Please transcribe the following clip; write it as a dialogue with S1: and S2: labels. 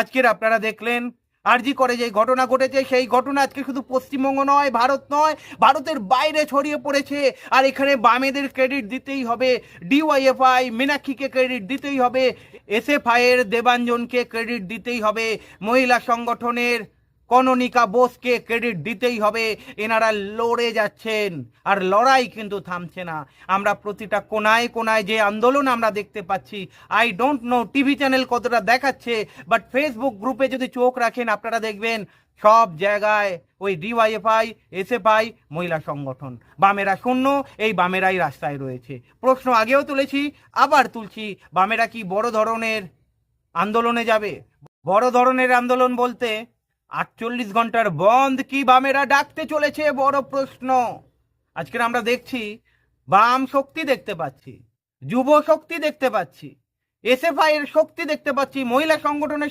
S1: আজকের আপনারা দেখলেন আর জি করে যে ঘটনা ঘটেছে, সেই ঘটনা আজকে শুধু পশ্চিমবঙ্গ নয়, ভারত নয়, ভারতের বাইরে ছড়িয়ে পড়েছে। আর এখানে বামেদের ক্রেডিট দিতেই হবে ডিওয়াইএফআই মিনাক্ষীকে ক্রেডিট দিতেই হবে এসএফআই এর দেবাঞ্জনকে ক্রেডিট দিতেই হবে, মহিলা সংগঠনের কননিকা বোসকে ক্রেডিট দিতেই হবে। এনারা লড়ে যাচ্ছেন, আর লড়াই কিন্তু থামছে না। আমরা প্রতিটা কোনায় কোনায় যে আন্দোলন আমরা দেখতে পাচ্ছি I don't know TV channel কতটা দেখাচ্ছে বাট ফেসবুক গ্রুপে যদি চোখ রাখেন, আপনারা দেখবেন সব জায়গায় ওই ডিওয়াইএফআই এসএফআই মহিলা সংগঠন। বামেরা শূন্য, এই বামেরাই রাস্তায় রয়েছে। প্রশ্ন আগেও তুলেছি, আবার তুলছি, বামেরা কি বড় ধরনের আন্দোলনে যাবে? বড় ধরনের আন্দোলন বলতে আটচল্লিশ ঘণ্টার বন্ধ কি বামেরা ডাকতে চলেছে, বড় প্রশ্ন। আজকের আমরা দেখছি, বাম শক্তি দেখতে পাচ্ছি, যুব শক্তি দেখতে পাচ্ছি, এসএফআই এর শক্তি দেখতে পাচ্ছি, মহিলা সংগঠনের